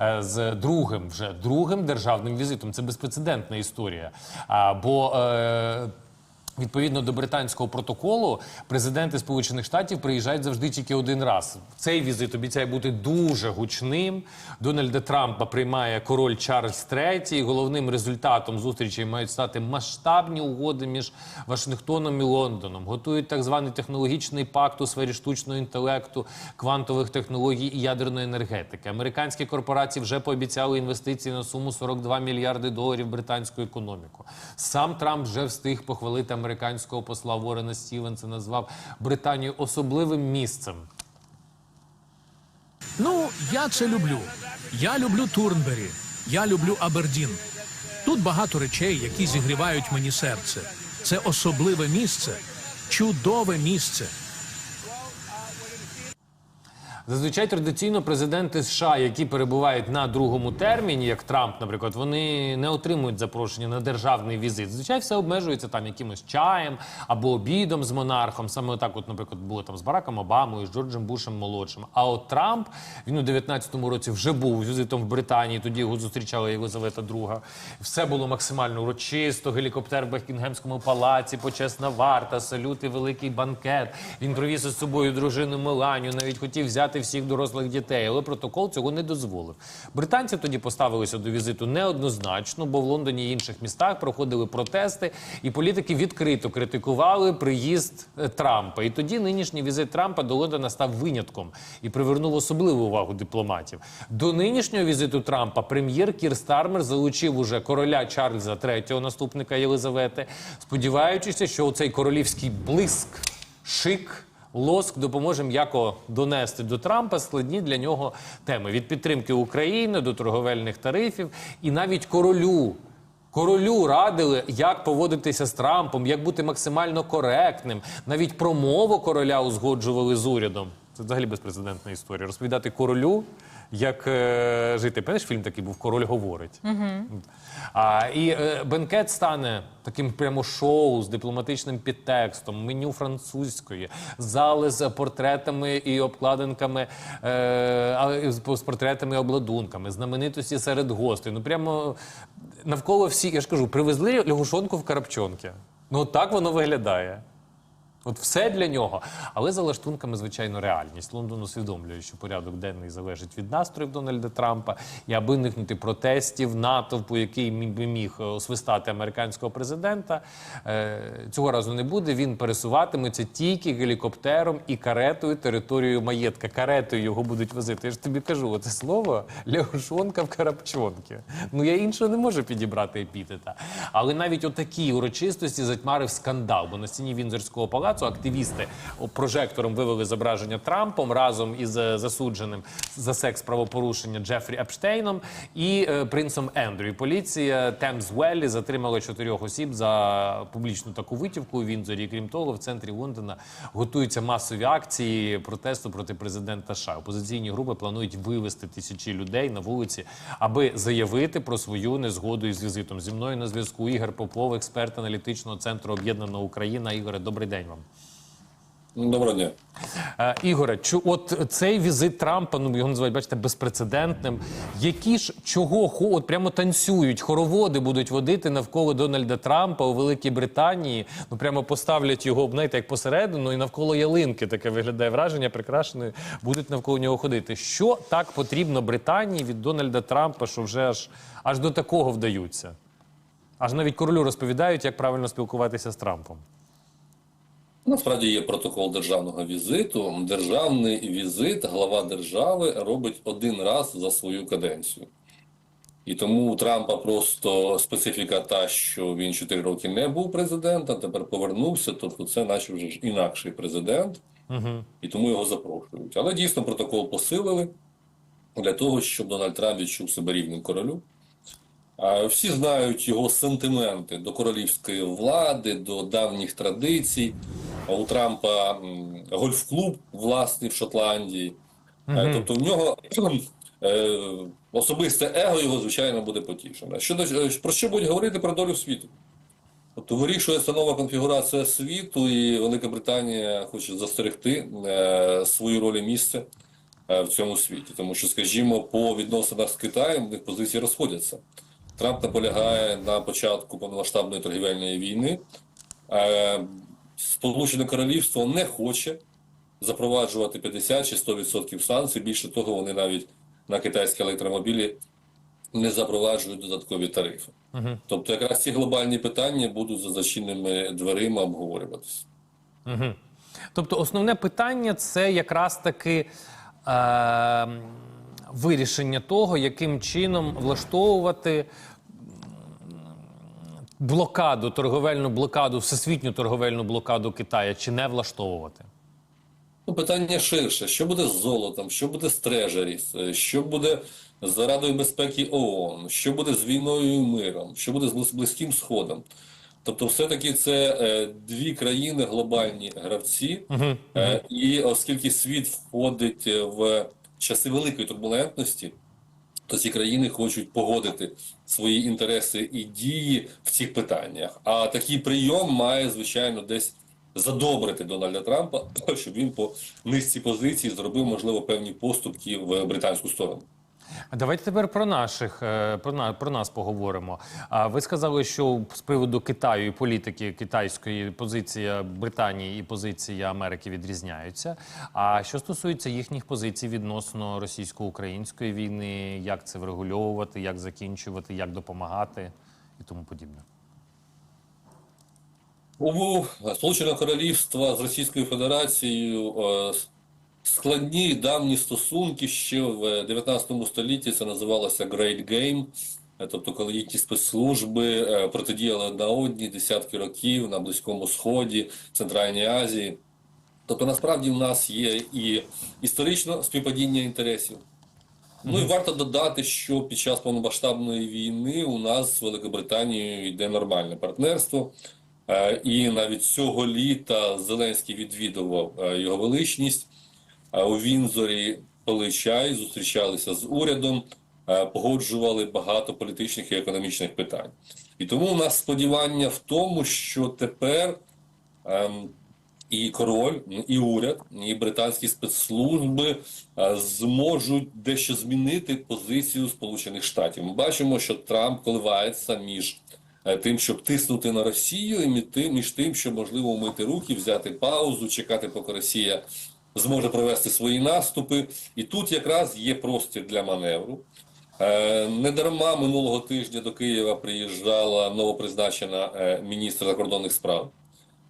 е, з другим вже другим державним візитом. Це безпрецедентна історія. А, бо е, Відповідно до британського протоколу, президенти Сполучених Штатів приїжджають завжди тільки один раз. Цей візит обіцяє бути дуже гучним. Дональда Трампа приймає король Чарльз III. Головним результатом зустрічі мають стати масштабні угоди між Вашингтоном і Лондоном. Готують так званий технологічний пакт у сфері штучного інтелекту, квантових технологій і ядерної енергетики. Американські корпорації вже пообіцяли інвестиції на суму 42 мільярди доларів в британську економіку. Сам Трамп вже встиг похвалити американського посла Ворена Стівенса, назвав Британію особливим місцем. Ну, я це люблю. Я люблю Турнбері, я люблю Абердін. Тут багато речей, які зігрівають мені серце. Це особливе місце, чудове місце. Зазвичай традиційно президенти США, які перебувають на другому терміні, як Трамп, наприклад, вони не отримують запрошення на державний візит. Зазвичай все обмежується там якимось чаєм або обідом з монархом. Саме так, от, наприклад, було там з Бараком Обамою, з Джорджем Бушем молодшим. А от Трамп він у 19-му році вже був з візитом в Британії. Тоді його зустрічала Єлизавета II. Все було максимально урочисто. Гелікоптер в Бекінгемському палаці, почесна варта, салют і великий банкет. Він привіз із собою дружину Меланію, навіть хотів взяти всіх дорослих дітей, але протокол цього не дозволив. Британці тоді поставилися до візиту неоднозначно, бо в Лондоні і інших містах проходили протести, і політики відкрито критикували приїзд е, Трампа. І тоді нинішній візит Трампа до Лондона став винятком і привернув особливу увагу дипломатів. До нинішнього візиту Трампа прем'єр Кір Стармер залучив уже короля Чарльза III, наступника Єлизавети, сподіваючись, що цей королівський блиск, шик. Лоск допоможе м'яко донести до Трампа складні для нього теми від підтримки України до торговельних тарифів, і навіть королю. Королю радили, як поводитися з Трампом, як бути максимально коректним. Навіть промову короля узгоджували з урядом. Це взагалі безпрецедентна історія. Розповідати королю, як е, жити. Пам'ятаєш, фільм такий був Король говорить. А, і е, бенкет стане таким прямо шоу з дипломатичним підтекстом, меню французької, зали з портретами і обкладинками, е, а, з, з портретами і обладунками, знаменитості серед гостей. Ну прямо навколо всі, я ж кажу, привезли лягушонку в карапчонки. Ну от так воно виглядає. От все для нього. Але за лаштунками, звичайно, реальність. Лондон усвідомлює, що порядок денний залежить від настроїв Дональда Трампа. І аби уникнути протестів, натовпу, який би міг е, освистати американського президента, е, цього разу не буде. Він пересуватиметься тільки гелікоптером і каретою територією маєтка. Каретою його будуть возити. Я ж тобі кажу, оце слово лягушонка в карапчонки. Ну я іншого не можу підібрати епітета. Але навіть отакі урочистості затьмарив скандал, бо на стіні Вінзорського палацу активісти прожектором вивели зображення Трампом разом із е, засудженим за секс правопорушення Джефрі Епштейном і е, принцем Ендрю. Поліція Темс Веллі затримала чотирьох осіб за публічну таку витівку у Вінзорі. Крім того, в центрі Лондона готуються масові акції протесту проти президента США. Опозиційні групи планують вивести тисячі людей на вулиці, аби заявити про свою незгоду із візитом. Зі мною на зв'язку Ігор Попов, експерт аналітичного центру Об'єднана Україна. Ігоре, добрий день вам. Доброго дня. Е, Ігоре, чу, от цей візит Трампа, ну його називають, бачите, безпрецедентним. Які ж чого хо, от прямо танцюють, хороводи будуть водити навколо Дональда Трампа у Великій Британії. Ну прямо поставлять його, знаєте, як посередину, і навколо ялинки таке виглядає враження, прикрашеної, будуть навколо нього ходити. Що так потрібно Британії від Дональда Трампа, що вже аж аж до такого вдаються? Аж навіть королю розповідають, як правильно спілкуватися з Трампом. Насправді є протокол державного візиту. Державний візит глава держави робить один раз за свою каденцію. І тому у Трампа просто специфіка та, що він 4 роки не був президентом, тепер повернувся. Тобто, це наче вже ж інакший президент, Угу. і тому його запрошують. Але дійсно протокол посилили для того, щоб Дональд Трамп відчув себе рівним королю. Всі знають його сентименти до королівської влади, до давніх традицій. У Трампа гольф-клуб власний в Шотландії. Е, Тобто в нього е, особисте его його, звичайно, буде потішено. Щодо е, про що будуть говорити про долю світу? Тобто вирішується нова конфігурація світу, і Велика Британія хоче застерегти свою роль і місце в цьому світі. Тому що, скажімо, по відносинах з Китаєм в них позиції розходяться. Трамп наполягає на початку повномасштабної торгівельної війни. Сполучене Королівство не хоче запроваджувати 50 чи 100% санкцій. Більше того, вони навіть на китайські електромобілі не запроваджують додаткові тарифи. Тобто, якраз ці глобальні питання будуть за зачиненими дверима обговорюватися. Угу. Тобто, основне питання це якраз таки е, вирішення того, яким чином влаштовувати блокаду, торговельну блокаду, всесвітню торговельну блокаду Китаю чи не влаштовувати. Ну, питання ширше: що буде з золотом, що буде з трежеріс, е, що буде з Радою безпеки ООН, що буде з війною і миром, що буде з Близьким Сходом. Тобто, все-таки це е, дві країни глобальні гравці, е, і оскільки світ входить е, в часи великої турбулентності, то ці країни хочуть погодити свої інтереси і дії в цих питаннях. А такий прийом має, звичайно, десь задобрити Дональда Трампа, щоб він по низці позицій зробив, можливо, певні поступки в британську сторону. Давайте тепер про наших е, про на про нас поговоримо. Ви сказали, що з приводу Китаю і політики китайської позиція Британії і позиція Америки відрізняються. А що стосується їхніх позицій відносно російсько-української війни, як це врегульовувати, як закінчувати, як допомагати і тому подібне. У Сполученого Королівства з Російською Федерацією е, складні і давні стосунки ще в 19 столітті це називалося Great Game. Е, Тобто, коли їхні спецслужби е, протидіяли одна одній десятки років на Близькому Сході, Центральній Азії. Тобто, насправді в нас є і історично співпадіння інтересів. Ну і варто додати, що під час повномасштабної війни у нас з Великобританією йде нормальне партнерство. Е, І навіть цього літа Зеленський відвідував е, його величність Е, у Вінзорі пили чай, зустрічалися з урядом, е, погоджували багато політичних і економічних питань. І тому у нас сподівання в тому, що тепер ем, і король, і уряд, і британські спецслужби е, зможуть дещо змінити позицію Сполучених Штатів. Ми бачимо, що Трамп коливається між е, тим, щоб тиснути на Росію, і між тим, між тим, щоб можливо умити руки, взяти паузу, чекати, поки Росія зможе провести свої наступи. І тут якраз є простір для маневру. Е, Недарма минулого тижня до Києва приїжджала новопризначена е, міністр закордонних справ.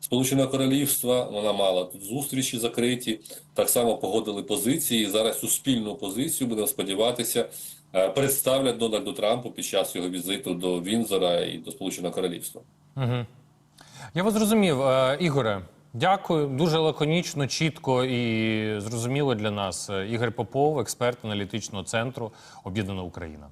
Сполученого Королівства вона мала тут зустрічі закриті, так само погодили позиції. І зараз спільну позицію будемо сподіватися е, представлять Дональду Трампу під час його візиту до Вінзора і до Сполученого Королівства. Угу. Я вас зрозумів, Ігоре. Дякую, дуже лаконічно, чітко і зрозуміло для нас. Ігор Попов, експерт аналітичного центру Об'єднана Україна.